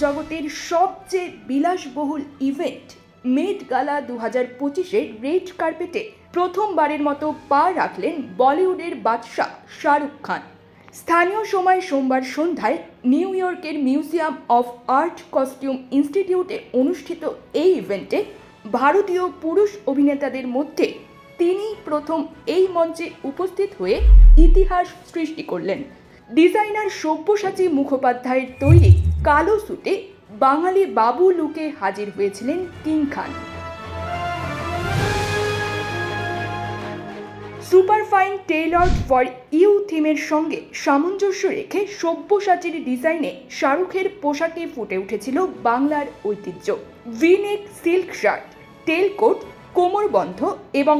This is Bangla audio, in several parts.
জগতের সবচেয়ে বিলাসবহুল ইভেন্ট মেড গালা দু হাজার পঁচিশের রেড কার্পেটে প্রথমবারের মতো পা রাখলেন বলিউডের বাদশাহ শাহরুখ খান। স্থানীয় সময় সোমবার সন্ধ্যায় নিউ ইয়র্কের মিউজিয়াম অফ আর্ট কস্টিউম ইনস্টিটিউটে অনুষ্ঠিত এই ইভেন্টে ভারতীয় পুরুষ অভিনেতাদের মধ্যে তিনি প্রথম এই মঞ্চে উপস্থিত হয়ে ইতিহাস সৃষ্টি করলেন। ডিজাইনার সব্যসাচী মুখোপাধ্যায়ের তৈরি কালো স্যুটে বাঙালি বাবু লুকে হাজির হয়েছিলেন king Khan. Superfine tailored for you থিমের সঙ্গে সামঞ্জস্য রেখে সব্যসাচীর ডিজাইনে শাহরুখের পোশাকে ফুটে উঠেছিল বাংলার ঐতিহ্য। V neck silk shirt tailcoat কোমরবন্ধ এবং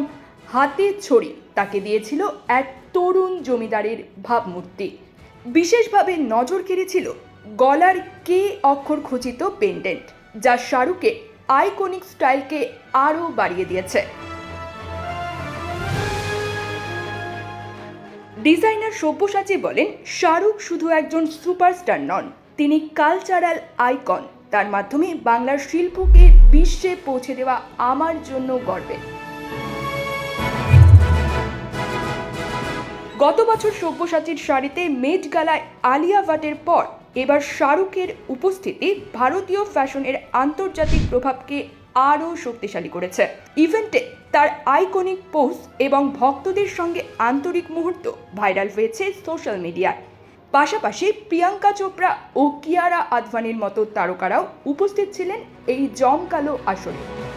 হাতে ছড়ি তাকে দিয়েছিল এক তরুণ জমিদারের ভাবমূর্তি। বিশেষভাবে নজর কেড়েছিল গলার কে অক্ষর খচিত পেন্ডেন্ট, যা শাহরুখের আইকনিক স্টাইলকে আরও বাড়িয়ে দিয়েছে। ডিজাইনার সব্যসাচী বলেন, শাহরুখ শুধু একজন সুপারস্টার নন, তিনি কালচারাল আইকন, তার মাধ্যমে বাংলার শিল্পকে বিশ্বে পৌঁছে দেওয়া আমার জন্য গর্বের গত বছর সব্যসাচীর শাড়িতে মেট গালায় আলিয়া ভাটের পর এবার শাহরুখের উপস্থিতি ভারতীয় ফ্যাশনের আন্তর্জাতিক প্রভাবকে আরও শক্তিশালী করেছে। ইভেন্টে তার আইকনিক পোস্ট এবং ভক্তদের সঙ্গে আন্তরিক মুহূর্ত ভাইরাল হয়েছে সোশ্যাল মিডিয়ায়। পাশাপাশি প্রিয়াঙ্কা চোপড়া ও কিয়ারা আদভানির মতো তারকারাও উপস্থিত ছিলেন এই জমকালো আসরে।